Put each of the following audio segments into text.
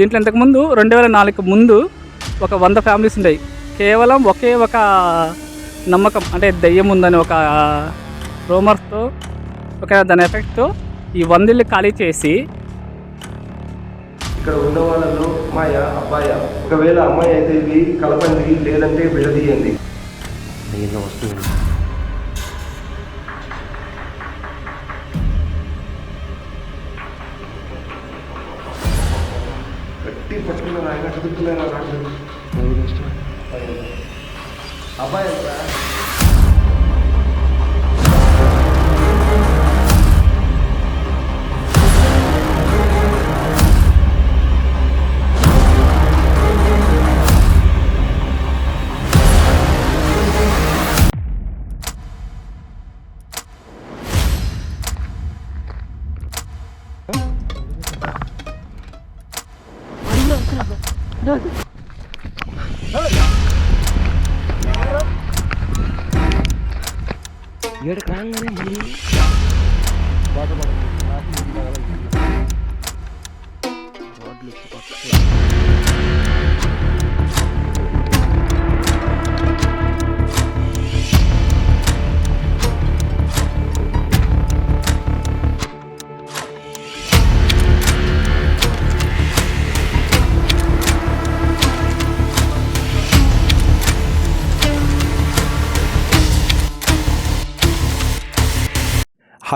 దీంట్లో ఇంతకుముందు రెండు వేల నాలుగు ముందు ఒక వంద ఫ్యామిలీస్ ఉండేవి. కేవలం ఒకే ఒక నమ్మకం అంటే దెయ్యం ఉందని ఒక రూమర్స్తో ఒక దాని ఎఫెక్ట్తో ఈ వందిల్ని ఖాళీ చేసి ఇక్కడ ఉన్న వాళ్ళలో అమ్మాయ అబ్బాయ ఒకవేళ అమ్మాయి అయితే ఇది కలపండి లేదంటే విడదీయండి. నేను వస్తుంది పట్టుకున్నారు? ఆయన నాకు అబ్బాయి ఎంత?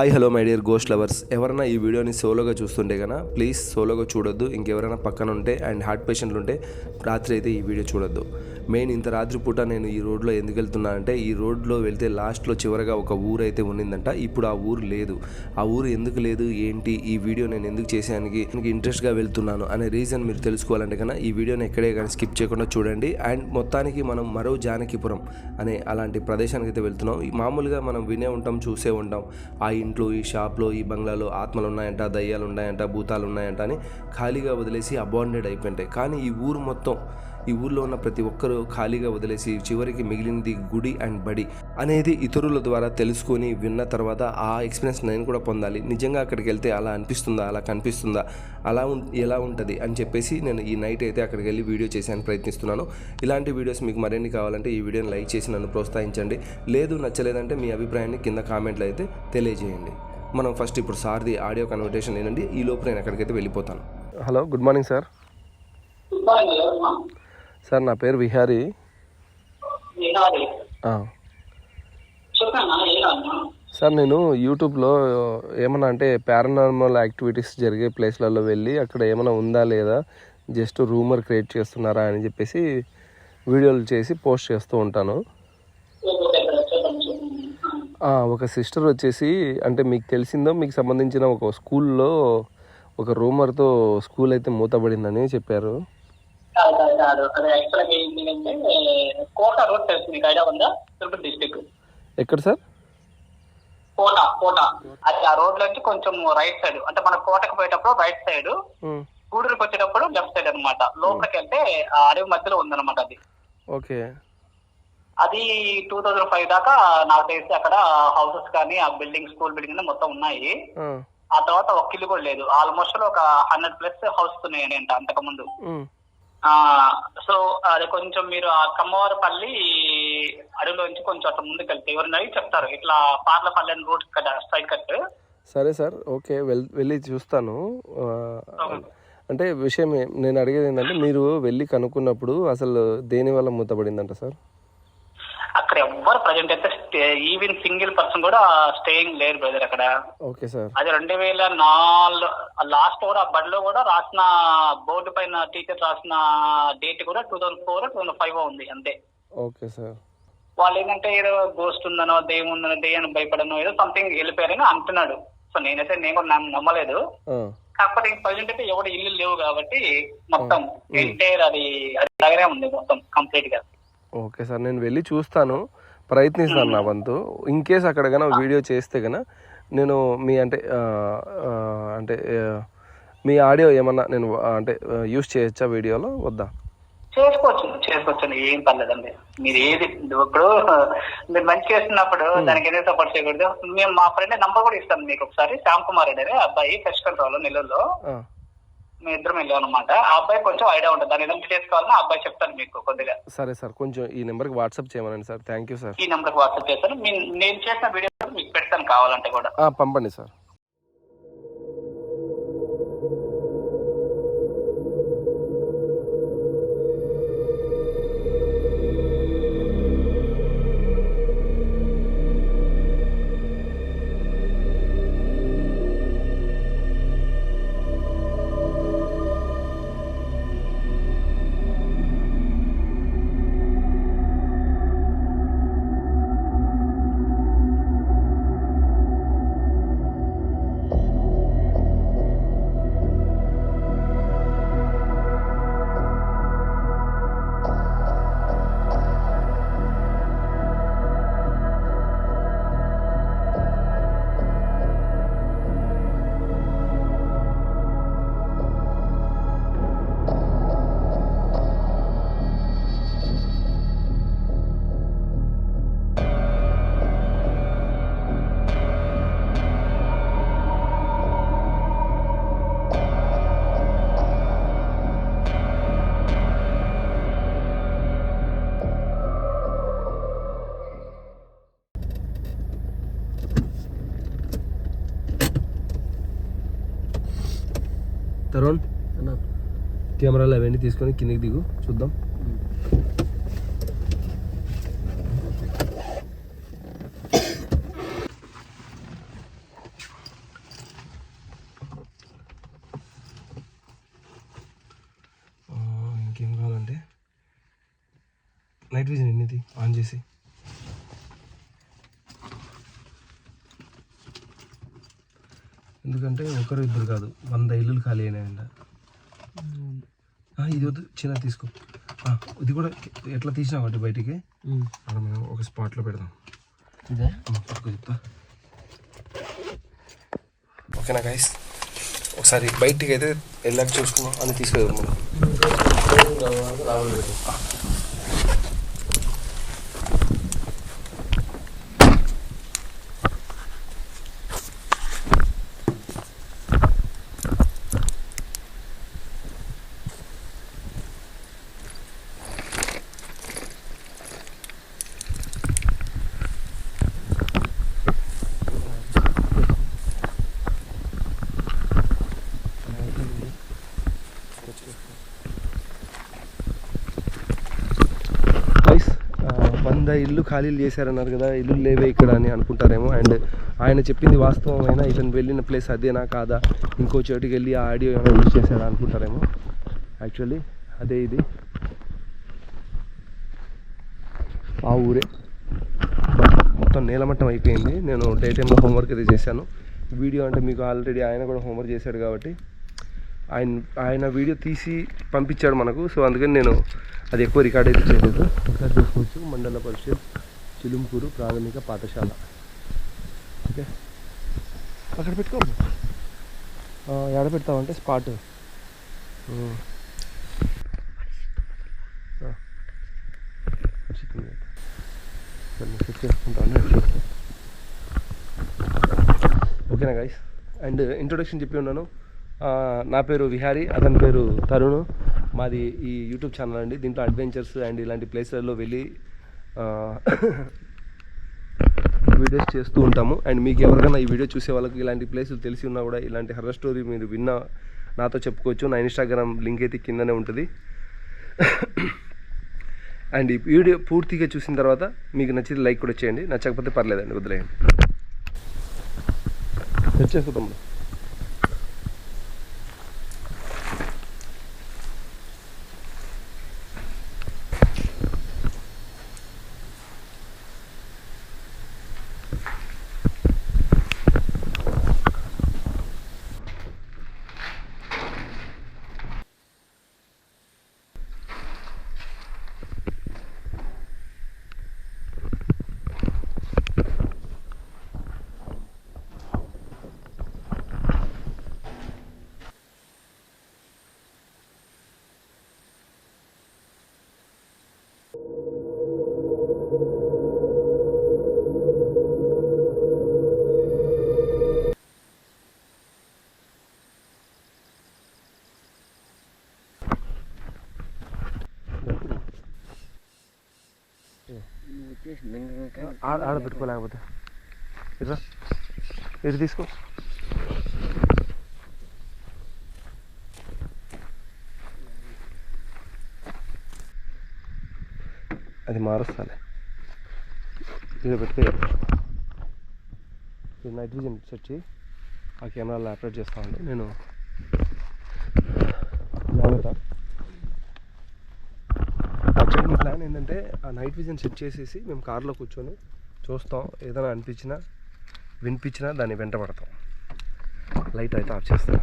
Hi hello my dear ghost lovers. ఎవరైనా ఈ వీడియోని సోలోగా చూస్తుంటే కనుక ప్లీజ్ సోలోగా చూడొద్దు. ఇంకెవరైనా పక్కన ఉంటే అండ్ హార్ట్ పేషెంట్లు ఉంటే రాత్రి అయితే ఈ వీడియో చూడొద్దు. మెయిన్ ఇంత రాత్రిపూట నేను ఈ రోడ్లో ఎందుకు వెళ్తున్నా అంటే ఈ రోడ్లో వెళ్తే లాస్ట్లో చివరగా ఒక ఊరు అయితే ఉన్నిందంట. ఇప్పుడు ఆ ఊరు లేదు. ఆ ఊరు ఎందుకు లేదు? ఏంటి? ఈ వీడియో నేను ఎందుకు చేసానికి నాకు ఇంట్రెస్ట్గా వెళ్తున్నాను అనే రీజన్ మీరు తెలుసుకోవాలంటే కన్నా ఈ వీడియోని ఎక్కడే కానీ స్కిప్ చేయకుండా చూడండి. అండ్ మొత్తానికి మనం మరో జానకిపురం అనే అలాంటి ప్రదేశానికి అయితే వెళ్తున్నాం. మామూలుగా మనం వినే ఉంటాం చూసే ఉంటాం. ఆ ఇంట్లో ఈ షాప్లో ఈ బంగ్లాలో ఆత్మలు ఉన్నాయంట దయ్యాలు ఉన్నాయంట భూతాలు ఉన్నాయంట అని ఖాళీగా వదిలేసి అబాండెడ్ అయిపోయింటాయి. కానీ ఈ ఊరు మొత్తం ఈ ఊర్లో ఉన్న ప్రతి ఒక్కరూ ఖాళీగా వదిలేసి చివరికి మిగిలినది గుడి అండ్ బడి అనేది ఇతరుల ద్వారా తెలుసుకొని విన్న తర్వాత ఆ ఎక్స్పీరియన్స్ నేను కూడా పొందాలి. నిజంగా అక్కడికి వెళ్తే అలా అనిపిస్తుందా? అలా కనిపిస్తుందా? అలా ఎలా ఉంటుంది? అని చెప్పేసి నేను ఈ నైట్ అయితే అక్కడికి వెళ్ళి వీడియో చేసాను ప్రయత్నిస్తున్నాను. ఇలాంటి వీడియోస్ మీకు మరిన్ని కావాలంటే ఈ వీడియోని లైక్ చేసి నన్ను ప్రోత్సహించండి. లేదు నచ్చలేదంటే మీ అభిప్రాయాన్ని కింద కామెంట్లో అయితే తెలియజేయండి. మనం ఫస్ట్ ఇప్పుడు సార్ది ఆడియో కన్వర్టేషన్ ఏంటండి ఈ లోపు నేను అక్కడికైతే వెళ్ళిపోతాను. Hello good morning sir. Sir నా పేరు విహారీ. సార్ నేను యూట్యూబ్లో ఏమన్నా అంటే పారానార్మల్ యాక్టివిటీస్ జరిగే ప్లేస్లలో వెళ్ళి అక్కడ ఏమైనా ఉందా లేదా జస్ట్ రూమర్ క్రియేట్ చేస్తున్నారా అని చెప్పేసి వీడియోలు చేసి పోస్ట్ చేస్తూ ఉంటాను. ఒక సిస్టర్ వచ్చేసి అంటే మీకు తెలిసిందో మీకు సంబంధించిన ఒక స్కూల్లో ఒక రూమర్తో స్కూల్ అయితే మూతబడిందని చెప్పారు. కాదు కాదు కాదు. అది యాక్చువల్గా ఏంటంటే కోట రోడ్ తెలుసు మీకు ఐడియా ఉందా తిరుపతి డిస్టిక్ ఎక్కడ సార్? కోట కోట. అది ఆ రోడ్ నుంచి కొంచెం రైట్ సైడ్ అంటే మన కోటకు పోయేటప్పుడు రైట్ సైడ్ గూడూరుకి వచ్చేటప్పుడు లెఫ్ట్ సైడ్ అన్నమాట. లోపలికి వెళ్తే ఆ అడవి మధ్యలో ఉందన్నమాట అది. ఓకే. అది టూ థౌజండ్ ఫైవ్ దాకా నాకు తెలిసి అక్కడ హౌసెస్ కానీ ఆ బిల్డింగ్ స్కూల్ బిల్డింగ్ మొత్తం ఉన్నాయి. ఆ, తర్వాత ఒక్క ఇల్లు కూడా లేదు. ఆల్మోస్ట్ ఒక హండ్రెడ్ ప్లస్ హౌస్ ఉన్నాయి అంట అంతకు ముందు సో అది కొంచెం మీరు ఆ కమ్మవారిపల్లి అడవిలో నుంచి కొంచెం అట్లా ముందుకు వెళ్తే ఎవరిని అడిగి చెప్తారు. ఇట్లా పార్లపల్లి అని రూట్ కట్ స్ట్రైట్ కట్ సరే సార్ ఓకే వెళ్ళి చూస్తాను. అంటే విషయం నేను అడిగేది ఏంటంటే మీరు వెళ్ళి కనుక్కున్నప్పుడు అసలు దేని వల్ల మూతపడిందంట సార్? అక్కడ ఎవ్వరు ప్రజెంట్ అయితే ఈవెన్ సింగిల్ పర్సన్ కూడా స్టేయింగ్ లేరు బ్రదర్ అక్కడ. Okay sir. అది రెండు వేల నాలుగు లాస్ట్ కూడా ఆ బడిలో కూడా రాసిన బోర్డు పైన టీచర్ రాసిన డేట్ కూడా two thousand four two thousand five ఉంది అంతే. Okay sir. వాళ్ళు ఏంటంటే ఏదో గోస్ట్ ఉందనో దెయ్యం ఉందనో దెయ్యాన్ని భయపడనో ఏదో సంథింగ్ వెళ్ళిపోయారని అంటున్నాడు. సో నేనైతే నేను కూడా నమ్మ- నమ్మలేదు. కాకపోతే ప్రజెంట్ అయితే ఎవరు ఇల్లు లేవు కాబట్టి మొత్తం ఎంటైర్ అది అది లాగానే ఉంది మొత్తం కంప్లీట్గా. Okay sir. నేను వెళ్ళి చూస్తాను. ప్రయత్నిస్తాను నా వంతు. ఇన్ కేస్ అక్కడ కన్నా వీడియో చేస్తే కన్నా నేను మీ అంటే అంటే మీ ఆడియో ఏమన్నా నేను అంటే యూస్ చేయొచ్చా వీడియోలో? వద్దా? చేసుకోవచ్చు. చేసుకోవచ్చు. ఏం పర్లేదండి. మీరు ఏది ఇప్పుడు మీరు మంచి చేస్తున్నప్పుడు దానికి ఎందుకు సపోర్ట్ చేయకూడదు? మేము మా ఫ్రెండ్ నంబర్ కూడా ఇస్తాను మీకు ఒకసారి. శ్యామ్ కుమార్ రెడ్డి అనే అబ్బాయి ఫెస్ట్ కంట్రోల్ నెల్లూరులో. మేము ఇద్దరం వెళ్ళాం అనమాట ఆ అబ్బాయి కొంచెం ఐడియా ఉంటుంది. దాని ఏదైనా డీటెయిల్స్ కావాలన్నా ఆ అబ్బాయి చెప్తాను మీకు కొద్దిగా. సరే సార్ కొంచెం ఈ నెంబర్కి వాట్సాప్ చేయమనండి సార్. Thank you sir. ఈ నెంబర్కి వాట్సాప్ చేస్తాను. మీ- నేను చేసిన వీడియో మీకు పెడతాను కావాలంటే కూడా. పంపండి సార్. తరుణ్ కెమెరాలు అవన్నీ తీసుకొని కిందికి దిగు. చూద్దాం ఆ, ఇంకేం కావాలంటే నైట్ విజన్ ఎన్నిది ఆన్ చేసి ఎందుకంటే ఒకరు ఇద్దరు కాదు వంద ఇల్లులు ఖాళీ అయినాయంట ఆ, ఇది వద్దు చిన్న తీసుకో. ఇది కూడా ఎట్లా తీసినావు అంటే బయటికి? అక్కడ మనం ఒక స్పాట్లో పెడదాం. ఇదే? పట్టుకో చెప్తా. ఓకేనా గైస్ ఒకసారి బయటికి అయితే వెళ్ళాక చూసుకున్నాం అని తీసుకెళ్దాం మనం గైస్ వంద ఇల్లు ఖాళీలు చేశారన్నారు కదా ఇల్లు లేవే ఇక్కడ అని అనుకుంటారేమో. అండ్ ఆయన చెప్పింది వాస్తవమైన? ఇతను వెళ్ళిన ప్లేస్ అదేనా కాదా? ఇంకో చోటుకి వెళ్ళి ఆ ఆడియో ఏమైనా యూజ్ చేశారా అనుకుంటారేమో. యాక్చువల్లీ అదే ఇది. ఆ ఊరే. మొత్తం నేలమట్టం అయిపోయింది. నేను డే టైంలో హోంవర్క్ అయితే చేశాను. వీడియో అంటే మీకు ఆల్రెడీ ఆయన కూడా హోంవర్క్ చేశాడు కాబట్టి ఆయన ఆయన వీడియో తీసి పంపించాడు మనకు. సో అందుకని నేను అది ఎక్కువ రికార్డ్ అయితే చేయలేదు. ఒకసారి చూసుకోవచ్చు. మండల పరిషత్ చిలుంపూరు ప్రాథమిక పాఠశాల. ఓకే? అక్కడ పెట్టుకో. ఆ, ఎక్కడ పెడతావంటే స్పాట్. సెట్ చేసుకుంటాను. ఓకేనా గైస్ అండ్ ఇంట్రొడక్షన్ చెప్పి ఉన్నాను. నా పేరు విహారీ అతని పేరు తరుణ్. మాది ఈ యూట్యూబ్ ఛానల్ అండి. దీంట్లో అడ్వెంచర్స్ అండ్ ఇలాంటి ప్లేస్లలో వెళ్ళి వీడియోస్ చేస్తూ ఉంటాము. అండ్ మీకు ఎవరికైనా ఈ వీడియో చూసే వాళ్ళకి ఇలాంటి ప్లేసులు తెలిసి ఉన్నా కూడా ఇలాంటి హర్రర్ స్టోరీ మీరు విన్నా నాతో చెప్పుకోవచ్చు. నా ఇన్స్టాగ్రామ్ లింక్ అయితే కిందనే ఉంటుంది. అండ్ ఈ వీడియో పూర్తిగా చూసిన తర్వాత మీకు నచ్చితే లైక్ కూడా చేయండి. నచ్చకపోతే పర్లేదండి వదిలేయండి. తెచ్చేసుకుందాం ఆడ ఆడ పెట్టుకోలేకపోతే ఇట్రా. ఇటు తీసుకో. అది మారుస్తాలే. ఇది పెట్టుకో. ఇది నైట్ విజన్ సెట్ చేయి. ఆ కెమెరాలో ఆపరేట్ చేస్తా ఉండు. నేను జాగ్రత్త యాక్చువల్లీ ప్లాన్ ఏంటంటే ఆ నైట్ విజన్ సెట్ చేసేసి మేము కార్లో కూర్చొని చూస్తాం. ఏదైనా అనిపించినా వినిపించినా దాన్ని వెంట పడతాం. లైట్ అయితే ఆఫ్ చేస్తాం.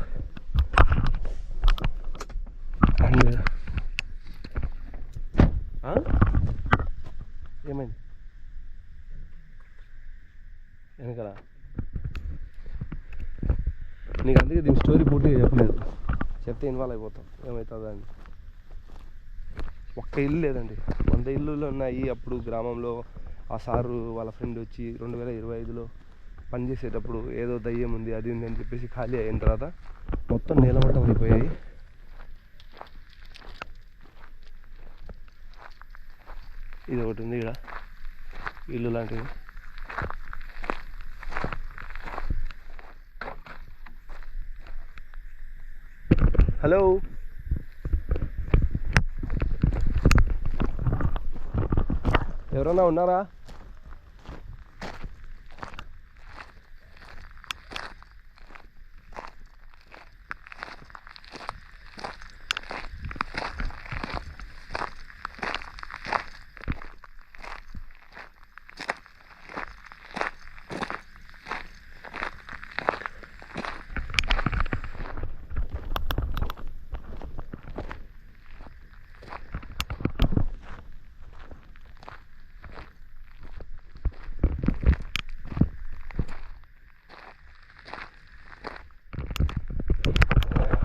అండ్ ఏమైంది? వెనకల? నీకు అందుకే దీని స్టోరీ పూర్తిగా చెప్పలేదు. చెప్తే ఇన్వాల్వ్ అయిపోతాం. ఏమవుతుందా అని. ఒక్క ఇల్లు లేదండి. వంద ఇల్లులు ఉన్నాయి అప్పుడు గ్రామంలో. ఆ సారు వాళ్ళ ఫ్రెండ్ వచ్చి రెండు వేల ఇరవై ఐదులో పనిచేసేటప్పుడు ఏదో దయ్యం ఉంది అది ఉంది అని చెప్పేసి ఖాళీ అయిన తర్వాత మొత్తం నీలమట్టం అయిపోయాయి. ఇది ఒకటి ఉంది ఇక్కడ ఇల్లు లాంటిది. హలో? ఎవరన్నా ఉన్నారా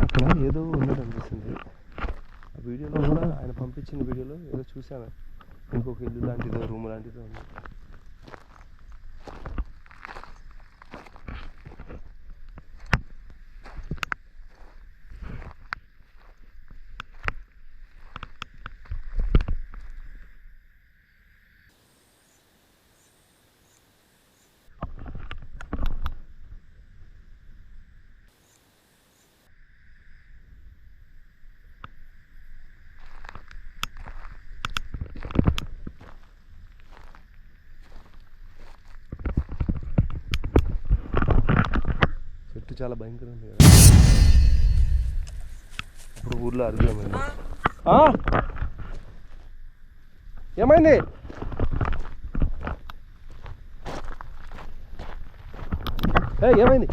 అక్కడ ఏదో ఉన్నట్టు అనిపిస్తుంది ఆ వీడియోలో కూడా చిన్న వీడియోలో ఏదో చూశాను. ఇంకొక ఇల్లు లాంటిదో రూమ్ లాంటిదో ఉంది చాలా భయంకరంగా ఉంది కదా. ఇప్పుడు ఊర్లో అరుగు ఏమైంది? ఏమైంది? ఏ, ఏమైంది?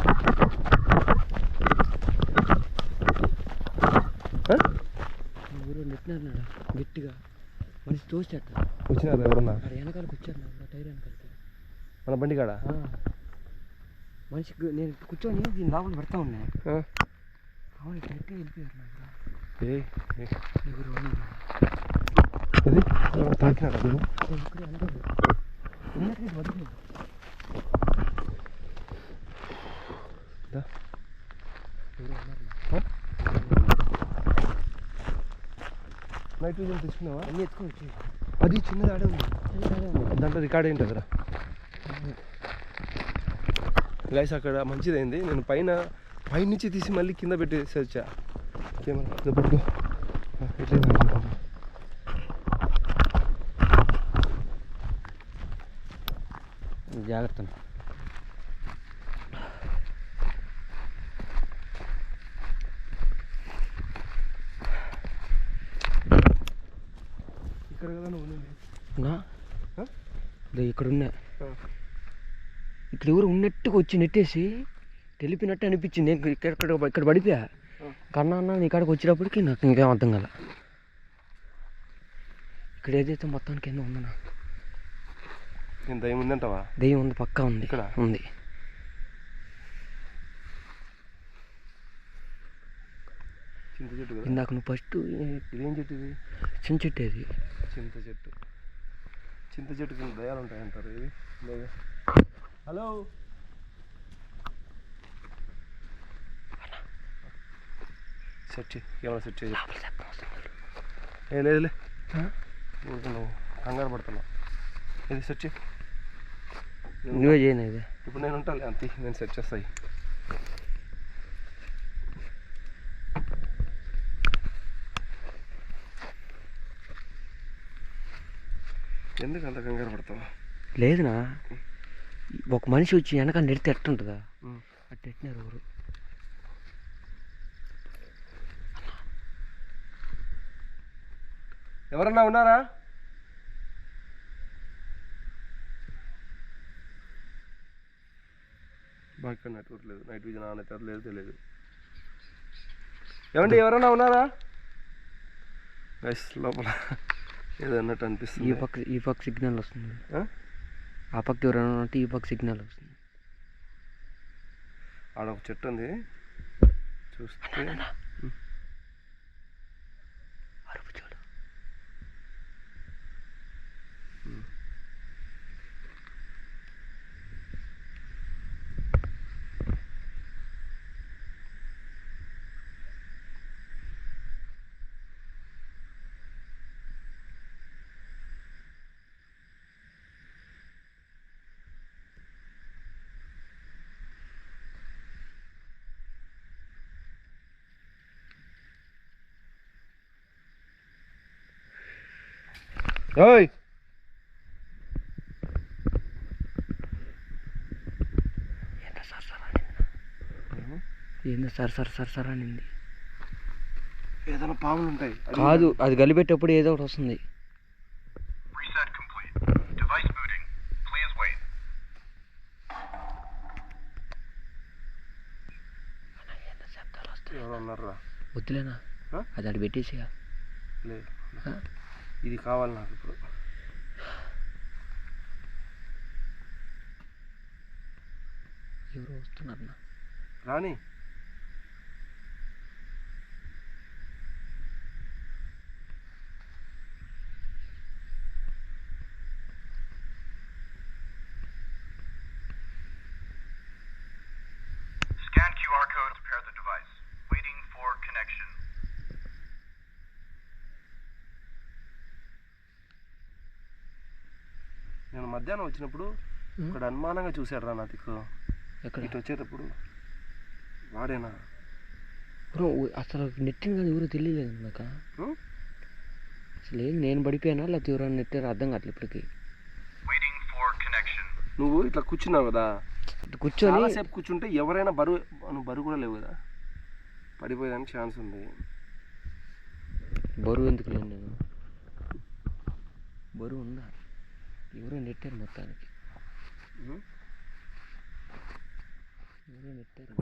ఆ? ఊరు నెట్టినారు గట్టిగా. మనిషి తోసేట. వచ్చినారు ఎవరన్నా? వెనకాలకు వచ్చారు టైర్ వెనకాలకి. మన బండి కాడ. మనిషికి నేను కూర్చొని దీని లోపల పెడతా ఉన్నా ఆ? అవును గట్టిగా వెళ్ళిపోయారు నాకు ఏ ఏ. ఎవరు ఉన్నారు ఇది తాకినాడు అది ఇక్కడ అందరూ ఉన్నట్టు వదిలేదు దా. ఎవరు ఉన్నారు ఆ? నైట్ విజన్ తెచ్చుకున్నావా అన్నీ ఎత్తుకొని వచ్చి అది చిన్నది ఆడే ఉంది దాంట్లో రికార్డ్ ఏంటి అక్కడ గైస్ అక్కడ మంచిదైంది. నేను పైన పైనుంచి తీసి మళ్ళీ కింద పెట్టేసి వచ్చా కెమెరా పట్టుకో. జాగ్రత్త. ఇక్కడ కదా నువ్వు ఇక్కడ ఉన్నా ఆ. ఇక్కడ ఎవరు ఉన్నట్టుగా వచ్చి నెట్టేసి తెలిపినట్టు అనిపించింది. నేను ఇక్కడ ఇక్కడ ఇక్కడ పడిపోయా కన్నా అన్న నీ కాడికి వచ్చేటప్పటికి నాకు ఇంకేం అర్థం కాల. ఇక్కడ ఏదైతే మొత్తానికి కింద ఉందన్నా నేను దయ్యం ఉందంటావా దెయ్యం ఉంది పక్కా ఉంది. ఇక్కడ? ఉంది. ఇందాక నువ్వు ఫస్ట్ ఇదేం చెట్టు ఇది? చిన్న చెట్టు అది. చింత చెట్టు. చింత చెట్టు కింద దయాలు ఉంటాయంటారు ఇది? హలో. సెట్ చేయి కెమెరా సెట్ చేయి. ఏ లేదులే నువ్వు కంగారు పడుతున్నావు. ఇది సెట్ చేయి? నువ్వే చేయను ఇది ఇప్పుడు నేను ఉంటాను అంతే. నేను సెట్ చేస్తాయి ఎందుకు అంత కంగారు పడతావు? లేదునా ఒక మనిషి వచ్చి వెనక నెడితే ఎట్టుంటుందా అట్ట ఎట్టినారు ఎవరు? ఎవరన్నా ఉన్నారా? బాగా నెట్వర్క్ లేదు. నైట్ విజన్ ఆన్ అయితే లేదు తెలియదు ఏమండి ఎవరన్నా ఉన్నారా? గైస్ లోపల. ఏదో అన్నట్టు ఈ అనిపిస్తుంది పక్క ఈ పక్క సిగ్నల్ వస్తుంది. ఆ? పక్క ఎవరైనా ఉంటే ఈ పక్క సిగ్నల్ వస్తుంది ఆడ ఒక చెట్టు ఉంది చూస్తే ఓయ్! ఏందో సార్ సార్ సార్ సార్ అనింది. ఏదైనా పాములు ఉంటాయి. కాదు అది కలిపెట్టేప్పుడు ఏదో ఒకటి వస్తుంది. వద్దులేనా? ఆ? అది అటు పెట్టేసిగా లేదు. ఇది కావాలి నాకు ఇప్పుడు. ఎవరు వస్తున్నారు నా మధ్యాహ్నం వచ్చినప్పుడు ఇక్కడ అనుమానంగా చూశాడు రా నా దిక్కు ఎక్కడ? ఇటు వచ్చేటప్పుడు. వాడేనా? బ్రో అసలు నెట్టింగ్ కాదు ఎవరో తెలియలేదు నాకు? అసలు ఏం నేను పడిపోయానా? లేకపోతే ఎవరైనా నెట్టారు? అర్థం కావట్లేదు ఇప్పటికి. నువ్వు ఇట్లా కూర్చున్నావు కదా? కూర్చొని చాలాసేపు కూర్చుంటే ఎవరైనా బరువు నువ్వు బరువు కూడా లేవు కదా. పడిపోయేదానికి ఛాన్స్ ఉంది. బరువు ఎందుకు లేను నేను బరువు ఉందా? ఎవరో నెట్టారు మొత్తానికి?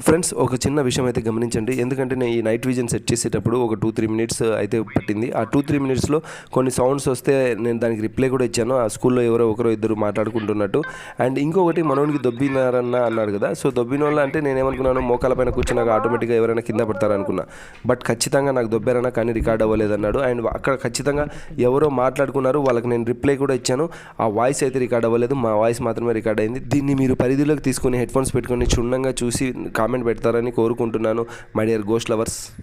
ఫ్రెండ్స్ ఒక చిన్న విషయం అయితే గమనించండి. ఎందుకంటే నేను ఈ నైట్ విజన్ సెట్ చేసేటప్పుడు ఒక టూ త్రీ మినిట్స్ అయితే పట్టింది. ఆ టూ త్రీ మినిట్స్లో కొన్ని సౌండ్స్ వస్తే నేను దానికి రిప్లై కూడా ఇచ్చాను. ఆ స్కూల్లో ఎవరో ఒకరో ఇద్దరు మాట్లాడుకుంటున్నట్టు. అండ్ ఇంకొకటి మనోనికి దొబ్బినారన్న అన్నాడు కదా. సో దొబ్బిన వల్ల అంటే నేను ఏమనుకున్నాను మోకాల పైన కూర్చున్నాక ఆటోమేటిక్గా ఎవరైనా కింద పడతారనుకున్నా బట్ ఖచ్చితంగా నాకు దొబ్బారన్నా కానీ రికార్డ్ అవ్వలేదు అన్నాడు. అండ్ అక్కడ ఖచ్చితంగా ఎవరో మాట్లాడుకున్నారు వాళ్ళకి నేను రిప్లై కూడా ఇచ్చాను. ఆ వాయిస్ అయితే రికార్డ్ అవ్వలేదు. మా వాయిస్ మాత్రమే రికార్డ్ అయింది. దీన్ని మీరు పరిధిలోకి తీసుకుని హెడ్ ఫోన్స్ పెట్టుకొని క్షుణ్ణంగా చూసి కామెంట్ పెడతారని కోరుకుంటున్నాను మై డియర్ గోస్ట్ లవర్స్.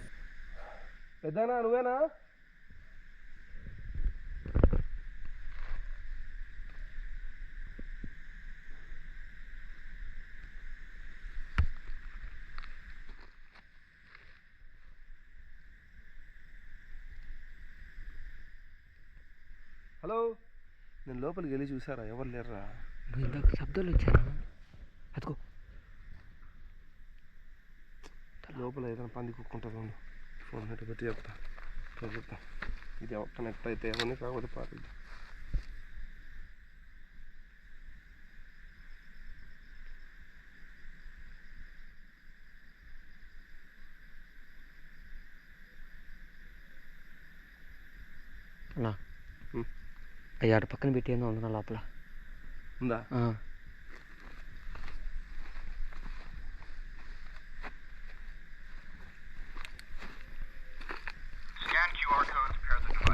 పెద్దనా నువ్వేనా? హలో? నేను లోపలికి వెళ్ళి చూసారా? ఎవరు ఇందాక శబ్దాలు వచ్చాను అదిగో. లోపల ఏదైనా పంది కుక్కుంటుంది ఫోన్ నెట్ పెట్టి చెప్తా. చెప్తా. ఇది ఒక్క నెట్ అయితే ఏమని కాకపోతే పారుద్ది. అన్నా. ఉం. అయ్యి ఆడ పక్కన పెట్టి ఏందో ఉంది నా లోపల. ఉందా?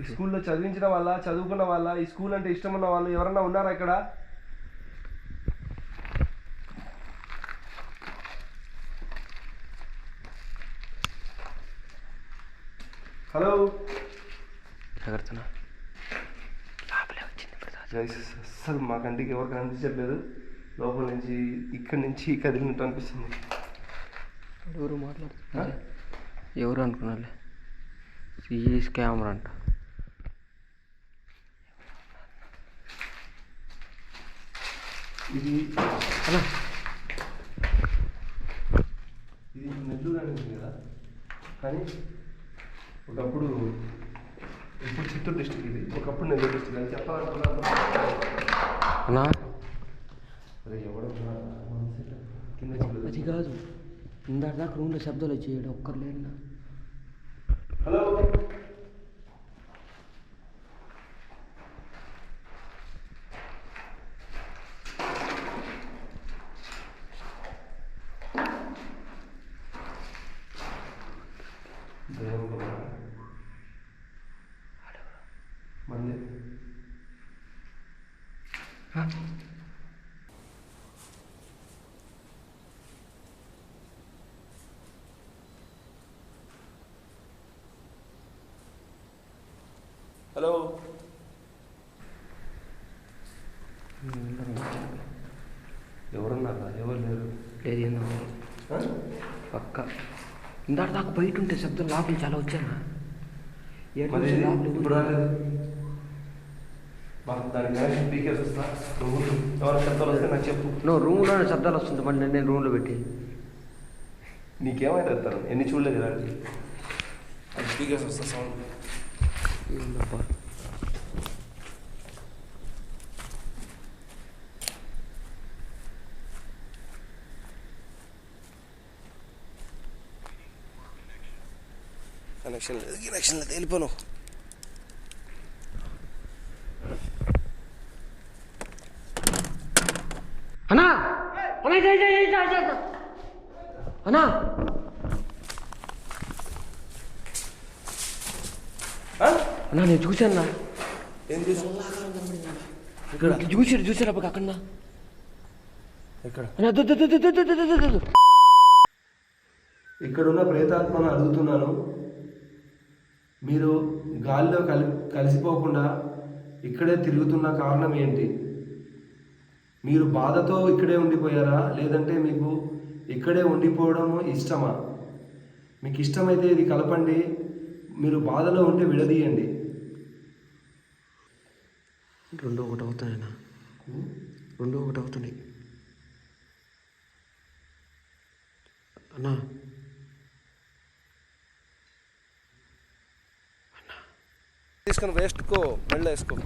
ఈ స్కూల్లో చదివించిన వాళ్ళ చదువుకున్న వాళ్ళ ఈ స్కూల్ అంటే ఇష్టం ఉన్న వాళ్ళు ఎవరన్నా ఉన్నారా ఇక్కడ? హలో. గైస్ అస్సలు మా కంటికి ఎవరికి అనిపించట్లేదు. లోపల నుంచి ఇక్కడి నుంచి కదిలినట్టు అనిపిస్తుంది. ఎవరు మాట్లాడుతున్నారు? ఎవరు అనుకున్నాలే సీఈస్ కెమెరా అంట. ఇది అలా. ఇది నెల్లూరు అనేది కదా? కానీ ఒకప్పుడు ఇప్పుడు చిత్తూరు డిస్టిక్ ఇది. ఒకప్పుడు నెల్లూరు డిస్టిక్ అది అరే ఎవడో కింద. అది కాదు. ఇందాక దాకా రూమ్లో శబ్దాలు వచ్చాయి ఒక్కరు హలో? హలో. ఎవరున్నారా? ఎవరు లేరు? లేదు ఏందో పక్క. ఇందాక దాకా బయట ఉంటే శబ్దం లోపల చాలా వచ్చానా ఇప్పుడు నువ్వు రూమ్లో శబ్దాలు వస్తుంది. మళ్ళీ నేను రూమ్లో పెట్టి. నీకేమైతే ఎన్ని చూడలేదు స్పీకర్స్ వస్తా సౌండ్ కనెక్షన్ లేదు కనెక్షన్ లేదు వెళ్ళిపోను అన్నా అన్నా ఇటు, ఇటు, ఇటు, ఇటు, ఇటు. అన్నా అన్నా నేను చూశానా చూసారు చూసారు చూసాడు అప్పుడు అక్కడ ఇక్కడ. ఇక్కడున్న ప్రేతాత్మను అడుగుతున్నాను. మీరు గాలిలో కలి కలిసిపోకుండా ఇక్కడే తిరుగుతున్న కారణం ఏంటి? మీరు బాధతో ఇక్కడే ఉండిపోయారా? లేదంటే మీకు ఇక్కడే ఉండిపోవడం ఇష్టమా? మీకు ఇష్టమైతే ఇది కలపండి. మీరు బాధలో ఉంటే విడదీయండి. రెండు ఒకటి అవుతున్నాయినా రెండు ఒకటి అవుతున్నాయి అన్నా. తీసుకుని వేస్ట్కో వెళ్ళేసుకో